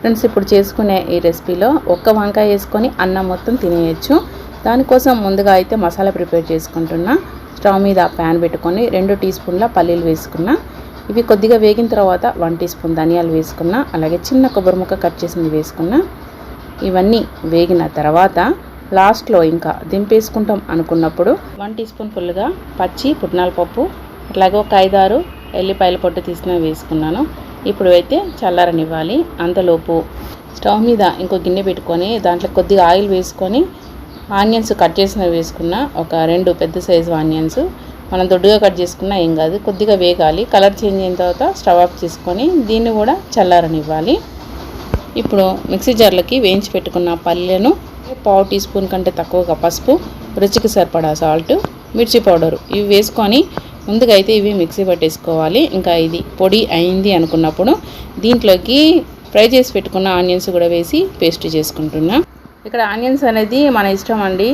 Friends ఇప్పుడు చేసుకునే ఈ రెసిపీలో ఒక్క వంకాయ వేసుకొని అన్నం మొత్తం తినేయచ్చు. దానికోసం ముందుగా అయితే మసాలా ప్రిపేర్ చేసుకుంటున్నా. స్టవ్ మీద ప్యాన్ పెట్టుకొని రెండు టీ స్పూన్ల పల్లీలు వేసుకున్నా. ఇవి కొద్దిగా వేగిన తర్వాత వన్ టీ స్పూన్ ధనియాలు వేసుకున్నా. అలాగే చిన్న కొబ్బరి ముక్క కట్ చేసింది వేసుకున్నా. ఇవన్నీ వేగిన తర్వాత లాస్ట్లో ఇంకా దింపేసుకుంటాం అనుకున్నప్పుడు వన్ టీ స్పూన్ ఫుల్గా పచ్చి పుట్నాల పప్పు అలాగే ఒక ఐదారు ఎల్లిపాయల పొట్టు తీసిన వేసుకున్నాను. ఇప్పుడు అయితే చల్లారనివ్వాలి. అంతలోపు స్టవ్ మీద ఇంకో గిన్నె పెట్టుకొని దాంట్లో కొద్దిగా ఆయిల్ వేసుకొని ఆనియన్స్ కట్ చేసినవి వేసుకున్న ఒక రెండు పెద్ద సైజు ఆనియన్స్. మనం దొడ్డుగా కట్ చేసుకున్నా ఏం కాదు కొద్దిగా వేగాలి. కలర్ చేంజ్ అయిన తర్వాత స్టవ్ ఆఫ్ చేసుకొని దీన్ని కూడా చల్లారనివ్వాలి. ఇప్పుడు మిక్సీ జార్లకి వేయించి పెట్టుకున్న పల్లెను పావు టీ స్పూన్ కంటే తక్కువగా పసుపు రుచికి సరిపడా సాల్ట్ మిర్చి పౌడరు ఇవి వేసుకొని ముందుగా ఇవి మిక్సీ పట్టేసుకోవాలి. ఇంకా ఇది పొడి అయింది అనుకున్నప్పుడు దీంట్లోకి ఫ్రై చేసి పెట్టుకున్న ఆనియన్స్ కూడా వేసి పేస్ట్ చేసుకుంటున్నా. ఇక్కడ ఆనియన్స్ అనేది మన ఇష్టం అండి.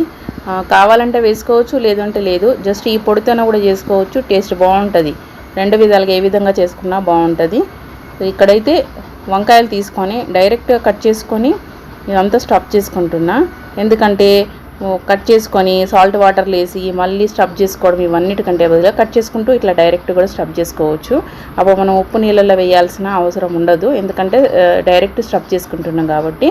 కావాలంటే వేసుకోవచ్చు లేదంటే లేదు. జస్ట్ ఈ పొడితోనే కూడా చేసుకోవచ్చు. టేస్ట్ బాగుంటుంది. రెండు విధాలుగా ఏ విధంగా చేసుకున్నా బాగుంటుంది. ఇక్కడైతే వంకాయలు తీసుకొని డైరెక్ట్గా కట్ చేసుకొని ఇదంతా స్టఫ్ చేసుకుంటున్నా. ఎందుకంటే కట్ చేసుకొని సాల్ట్ వాటర్లు వేసి మళ్ళీ స్టఫ్ చేసుకోవడం ఇవన్నిటికంటే బదులుగా కట్ చేసుకుంటూ ఇట్లా డైరెక్ట్ కూడా స్టఫ్ చేసుకోవచ్చు. అప్పుడు మనం ఉప్పు నీళ్ళల్లో వేయాల్సిన అవసరం ఉండదు. ఎందుకంటే డైరెక్ట్ స్టఫ్ చేసుకుంటున్నాం కాబట్టి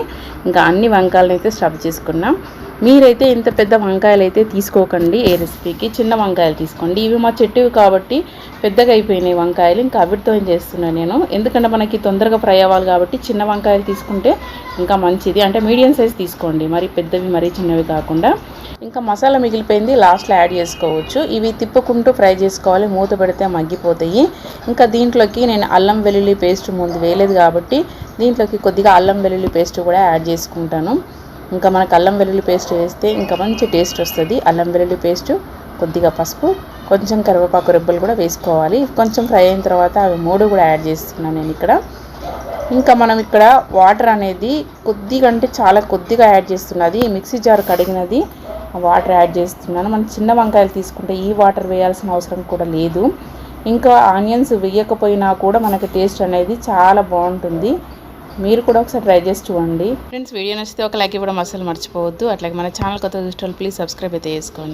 ఇంకా అన్ని వంకాయలను అయితే స్టఫ్ చేసుకున్నాం. మీరైతే ఇంత పెద్ద వంకాయలు అయితే తీసుకోకండి ఏ రెసిపీకి. చిన్న వంకాయలు తీసుకోండి. ఇవి మా చెట్టువి కాబట్టి పెద్దగా అయిపోయినాయి వంకాయలు. ఇంకా అవిటితో చేస్తున్నాను నేను? ఎందుకంటే మనకి తొందరగా ఫ్రై అవ్వాలి కాబట్టి చిన్న వంకాయలు తీసుకుంటే ఇంకా మంచిది. అంటే మీడియం సైజ్ తీసుకోండి. మరి పెద్దవి మరీ చిన్నవి కాకుండా. ఇంకా మసాలా మిగిలిపోయింది. లాస్ట్లో యాడ్ చేసుకోవచ్చు. ఇవి తిప్పుకుంటూ ఫ్రై చేసుకోవాలి. మూత పెడితే మగ్గిపోతాయి. ఇంకా దీంట్లోకి నేను అల్లం వెల్లుల్లి పేస్ట్ ముందు వేయలేదు కాబట్టి దీంట్లోకి కొద్దిగా అల్లం వెల్లుల్లి పేస్ట్ కూడా యాడ్ చేసుకుంటాను. ఇంకా మనకు అల్లం వెల్లుల్లి పేస్ట్ వేస్తే ఇంకా మంచి టేస్ట్ వస్తుంది. అల్లం వెల్లుల్లి పేస్ట్ కొద్దిగా పసుపు కొంచెం కరివేపాకు రెబ్బలు కూడా వేసుకోవాలి. కొంచెం ఫ్రై అయిన తర్వాత అవి మూడు కూడా యాడ్ చేస్తున్నాను నేను ఇక్కడ. ఇంకా మనం ఇక్కడ వాటర్ అనేది కొద్దిగా అంటే చాలా కొద్దిగా యాడ్ చేస్తున్నది. మిక్సీ జార్ కడిగినది వాటర్ యాడ్ చేస్తున్నాను. మనం చిన్న వంకాయలు తీసుకుంటే ఈ వాటర్ వేయాల్సిన అవసరం కూడా లేదు. ఇంకా ఆనియన్స్ వేయకపోయినా కూడా మనకి టేస్ట్ అనేది చాలా బాగుంటుంది. మీరు కూడా ఒకసారి ట్రై చేసి చూడండి. ఫ్రెండ్స్ వీడియో నచ్చితే ఒక లైక్ ఇవ్వడం అసలు మర్చిపోవద్దు. అట్లాగే మన ఛానల్ కొత్త చూసిన ప్లీజ్ సబ్స్క్రైబ్ అయితే చేసుకోండి.